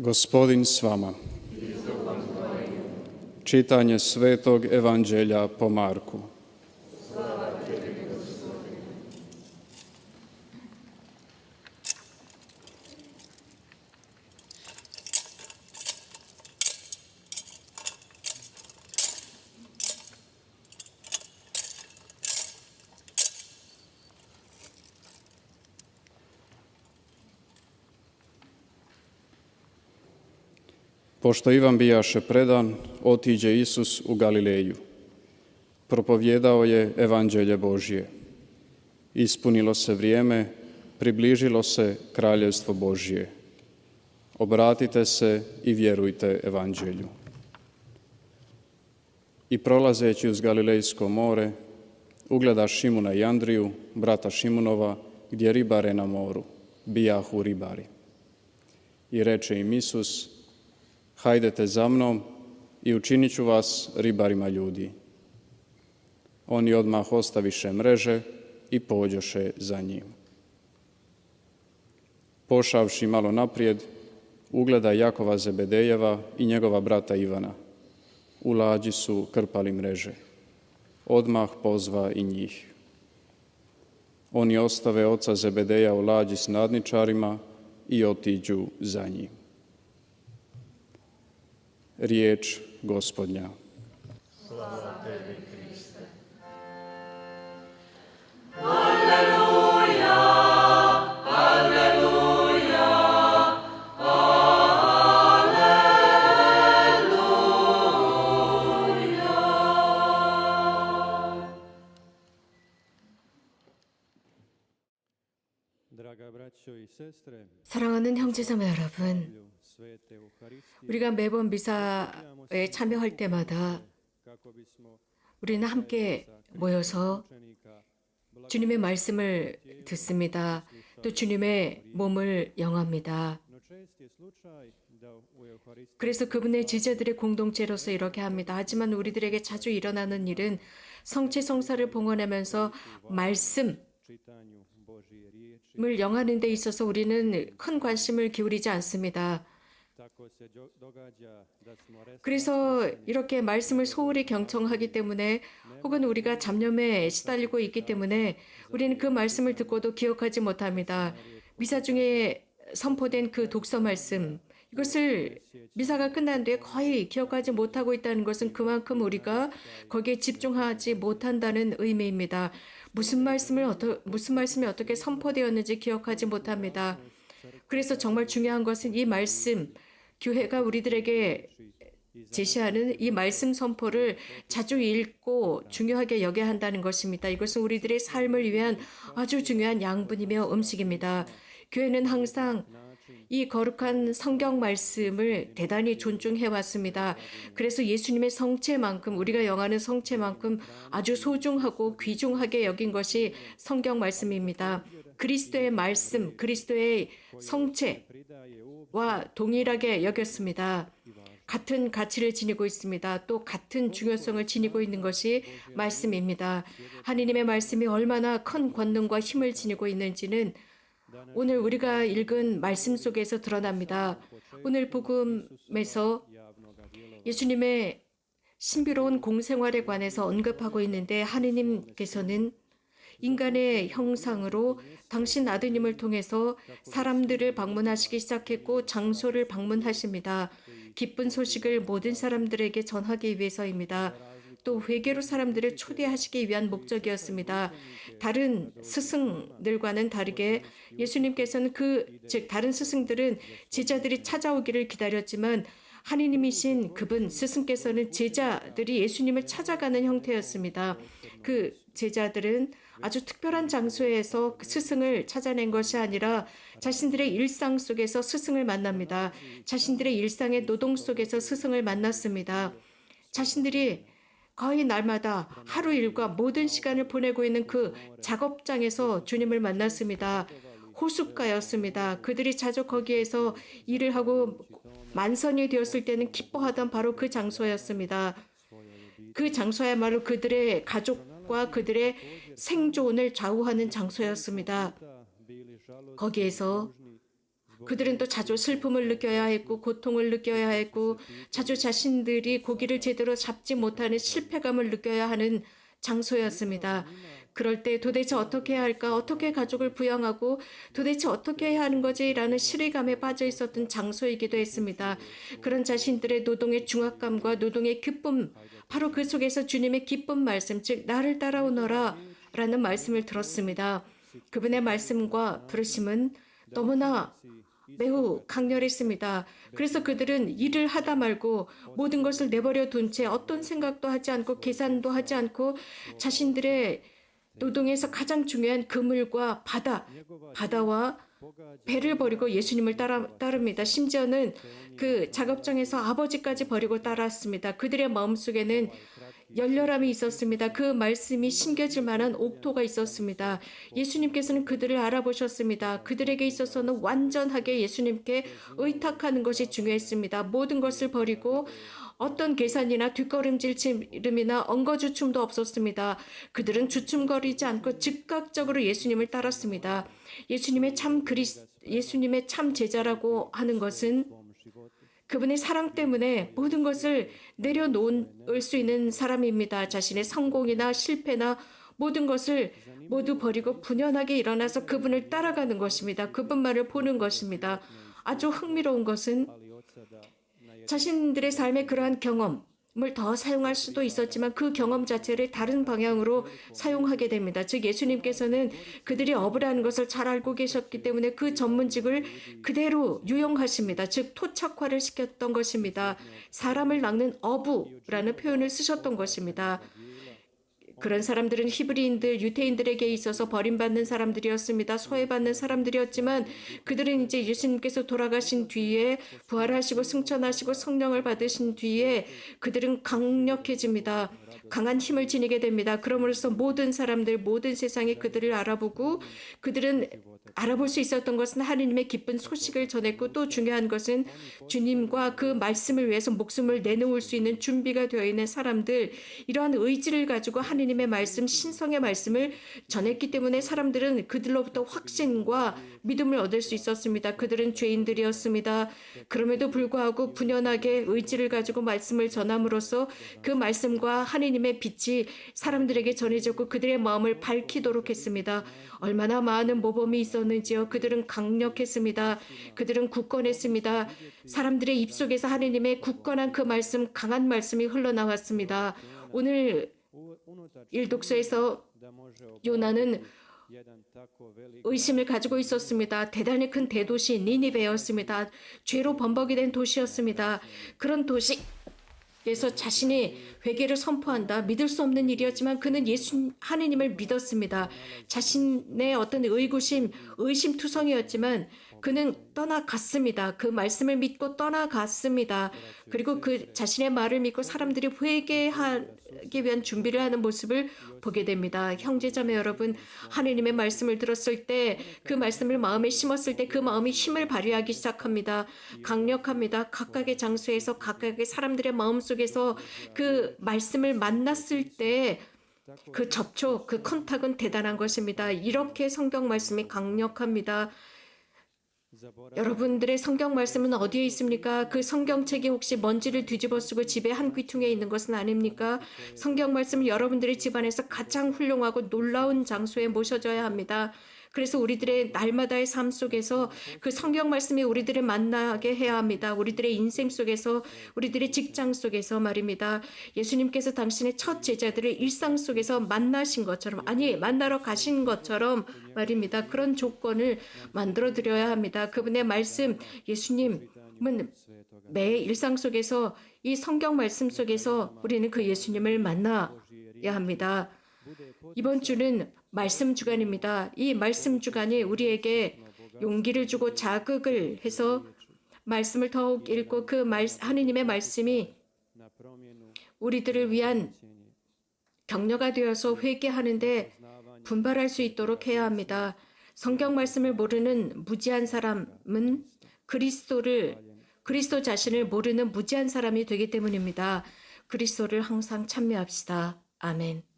Gospodin s vama. Čitanje Svetog Evanđelja po Marku. Pošto Ivan bijaše predan, otiđe Isus u Galileju. Propovjedao je evanđelje Božje. Ispunilo se vrijeme, približilo se kraljevstvo Božje. Obratite se i vjerujte evanđelju. I prolazeći uz Galilejsko more, ugleda Šimuna i Andriju, brata Šimunova, gdje ribare na moru, bijahu ribari. I reče im Isus, hajdete za mnom i učinit ću vas ribarima ljudi. Oni odmah ostaviše mreže i pođoše za njim. Pošavši malo naprijed, ugleda Jakova Zebedejeva i njegova brata Ivana. U lađi su krpali mreže. Odmah pozva i njih. Oni ostave oca Zebedeja u lađi s nadničarima i otiđu za njim riječ gospodnja. Slava tebi, Kriste. 사랑하는 형제자매 여러분, 우리가 매번 미사에 참여할 때마다 우리는 함께 모여서 주님의 말씀을 듣습니다. 또 주님의 몸을 영합니다. 그래서 그분의 제자들의 공동체로서 이렇게 합니다. 하지만 우리들에게 자주 일어나는 일은 성체 성사를 봉헌하면서 čitanju Riječi, 영하는 데 있어서 우리는 큰 관심을 기울이지 않습니다. 그래서 이렇게 말씀을 소홀히 경청하기 때문에 혹은 우리가 잡념에 시달리고 있기 때문에 우리는 그 말씀을 듣고도 기억하지 못합니다. 미사 중에 선포된 그 독서 말씀 이것을 미사가 끝난 뒤에 거의 기억하지 못하고 있다는 것은 그만큼 우리가 거기에 집중하지 못한다는 의미입니다. 무슨 말씀을 어떠, 무슨 말씀이 어떻게 선포되었는지 기억하지 못합니다. 그래서 정말 중요한 것은 이 말씀 교회가 우리들에게 제시하는 이 말씀 선포를 자주 읽고 중요하게 여겨야 한다는 것입니다. 이것은 우리들의 삶을 위한 아주 중요한 양분이며 음식입니다. 교회는 항상 이 거룩한 성경 말씀을 대단히 존중해 왔습니다. 그래서 예수님의 성체만큼 우리가 영하는 성체만큼 아주 소중하고 귀중하게 여긴 것이 성경 말씀입니다. 그리스도의 말씀, 그리스도의 성체 pridaje u 와 동일하게 여겼습니다. 같은 가치를 지니고 있습니다. 또 같은 중요성을 지니고 있는 것이 말씀입니다. 하느님의 말씀이 얼마나 큰 권능과 힘을 지니고 있는지는 오늘 우리가 읽은 말씀 속에서 드러납니다. 오늘 복음에서 예수님의 신비로운 공생활에 관해서 언급하고 있는데 하느님께서는 인간의 형상으로 당신 아드님을 통해서 사람들을 방문하시기 시작했고 장소를 방문하십니다. 기쁜 소식을 모든 사람들에게 전하기 위해서입니다. 또 회개로 사람들을 초대하시기 위한 목적이었습니다. 다른 스승들과는 다르게 예수님께서는 그 즉 다른 스승들은 제자들이 찾아오기를 기다렸지만 하느님이신 그분 스승께서는 제자들이 예수님을 찾아가는 형태였습니다. 그 제자들은 아주 특별한 장소에서 그 스승을 찾아낸 것이 아니라 자신들의 일상 속에서 스승을 만납니다. 자신들의 일상의 노동 속에서 스승을 만났습니다. 자신들이 거의 날마다 하루 일과 모든 시간을 보내고 있는 그 작업장에서 주님을 만났습니다. 호숫가였습니다. 그들이 자주 거기에서 일을 하고 만선이 되었을 때는 기뻐하던 바로 그 장소였습니다. 그 장소야말로 그들의 가족과 그들의 생존을 좌우하는 장소였습니다. 거기에서 그들은 또 자주 슬픔을 느껴야 했고 고통을 느껴야 했고 자주 자신들이 고기를 제대로 잡지 못하는 실패감을 느껴야 하는 장소였습니다. 그럴 때 도대체 어떻게 해야 할까? 어떻게 가족을 부양하고 도대체 어떻게 해야 하는 거지? 라는 실의감에 빠져 있었던 장소이기도 했습니다. 그런 자신들의 노동의 중압감과 노동의 기쁨, 바로 그 속에서 주님의 기쁜 말씀, 즉, 나를 따라오너라 라는 말씀을 들었습니다. 그분의 말씀과 부르심은 너무나 매우 강렬했습니다. 그래서 그들은 일을 하다 말고 모든 것을 내버려 둔 채 어떤 생각도 하지 않고 계산도 하지 않고 자신들의 노동에서 가장 중요한 그물과 바다, 바다와 배를 버리고 예수님을 따라, 따릅니다. 심지어는 그 작업장에서 아버지까지 버리고 따랐습니다. 그들의 마음속에는 열렬함이 있었습니다. 그 말씀이 심겨질 만한 옥토가 있었습니다. 예수님께서는 그들을 알아보셨습니다. 그들에게 있어서는 완전하게 예수님께 의탁하는 것이 중요했습니다. 모든 것을 버리고 어떤 계산이나 뒷걸음질침이나 엉거주춤도 없었습니다. 그들은 주춤거리지 않고 즉각적으로 예수님을 따랐습니다. 예수님의 참 그리스 예수님의 참 제자라고 하는 것은 그분의 사랑 때문에 모든 것을 내려놓을 수 있는 사람입니다. 자신의 성공이나 실패나 모든 것을 모두 버리고 분연하게 일어나서 그분을 따라가는 것입니다. 그분만을 보는 것입니다. 아주 흥미로운 것은 자신들의 삶의 그러한 경험 을더 사용할 수도 있었지만 그 경험 자체를 다른 방향으로 사용하게 됩니다. 즉 예수님께서는 그들이 어부라는 것을 잘 알고 계셨기 때문에 그 전문직을 그대로 유용하십니다. 즉 토착화를 시켰던 것입니다. 사람을 낚는 어부라는 표현을 쓰셨던 것입니다. 그런 사람들은 히브리인들, 유태인들에게 있어서 버림받는 사람들이었습니다. 소외받는 사람들이었지만 그들은 이제 예수님께서 돌아가신 뒤에 부활하시고 승천하시고 성령을 받으신 뒤에 그들은 강력해집니다. 강한 힘을 지니게 됩니다. 그러므로써 모든 사람들, 모든 세상이 그들을 알아보고 그들은 알아볼 수 있었던 것은 하느님의 기쁜 소식을 전했고 또 중요한 것은 주님과 그 말씀을 위해서 목숨을 내놓을 수 있는 준비가 되어 있는 사람들 이러한 의지를 가지고 하느님의 말씀 신성의 말씀을 전했기 때문에 사람들은 그들로부터 확신과 믿음을 얻을 수 있었습니다. 그들은 죄인들이었습니다. 그럼에도 불구하고 분연하게 의지를 가지고 말씀을 전함으로써 그 말씀과 하 느님의 빛이 사람들에게 전해졌고 그들의 마음을 밝히도록 했습니다. 얼마나 많은 모범이 있었는지요. 그들은 강력했습니다. 그들은 굳건했습니다. 사람들의 입속에서 하느님의 굳건한 그 말씀, 강한 말씀이 흘러나왔습니다. 오늘 일독서에서 요나는 의심을 가지고 있었습니다. 대단히 큰 대도시 니니베였습니다. 죄로 범벅이 된 도시였습니다. 그런 도시 에서 자신이 회개를 선포한다. 믿을 수 없는 일이었지만 그는 예수 하느님을 믿었습니다. 자신의 어떤 의구심, 의심투성이었지만 그는 떠나갔습니다. 그 말씀을 믿고 떠나갔습니다. 그리고 그 자신의 말을 믿고 사람들이 회개하기 위한 준비를 하는 모습을 보게 됩니다. 형제자매 여러분, 하느님의 말씀을 들었을 때 그 말씀을 마음에 심었을 때 그 마음이 힘을 발휘하기 시작합니다. 강력합니다. 각각의 장소에서 각각의 사람들의 마음 속에서 그 말씀을 만났을 때그 접촉, 그 컨택은 대단한 것입니다. 이렇게 성경 말씀이 강력합니다. 여러분들의 성경 말씀은 어디에 있습니까? 그 성경책이 혹시 먼지를 뒤집어 쓰고 집에 한 귀퉁이에 있는 것은 아닙니까? 성경 말씀은 여러분들의 집안에서 가장 훌륭하고 놀라운 장소에 모셔져야 합니다. 그래서 우리들의 날마다의 삶 속에서 그 성경 말씀이 우리들을 만나게 해야 합니다. 우리들의 인생 속에서, 우리들의 직장 속에서 말입니다. 예수님께서 당신의 첫 제자들을 일상 속에서 만나신 것처럼, 아니, 만나러 가신 것처럼 말입니다. 그런 조건을 만들어 드려야 합니다. 그분의 말씀, 예수님은 매 일상 속에서 이 성경 말씀 속에서 우리는 그 예수님을 만나야 합니다. 이번 주는 말씀 주간입니다. 이 말씀 주간이 우리에게 용기를 주고 자극을 해서 말씀을 더욱 읽고 그 말, 하느님의 말씀이 우리들을 위한 격려가 되어서 회개하는데 분발할 수 있도록 해야 합니다. 성경 말씀을 모르는 무지한 사람은 그리스도를 그리스도 자신을 모르는 무지한 사람이 되기 때문입니다. 그리스도를 항상 찬미합시다. 아멘.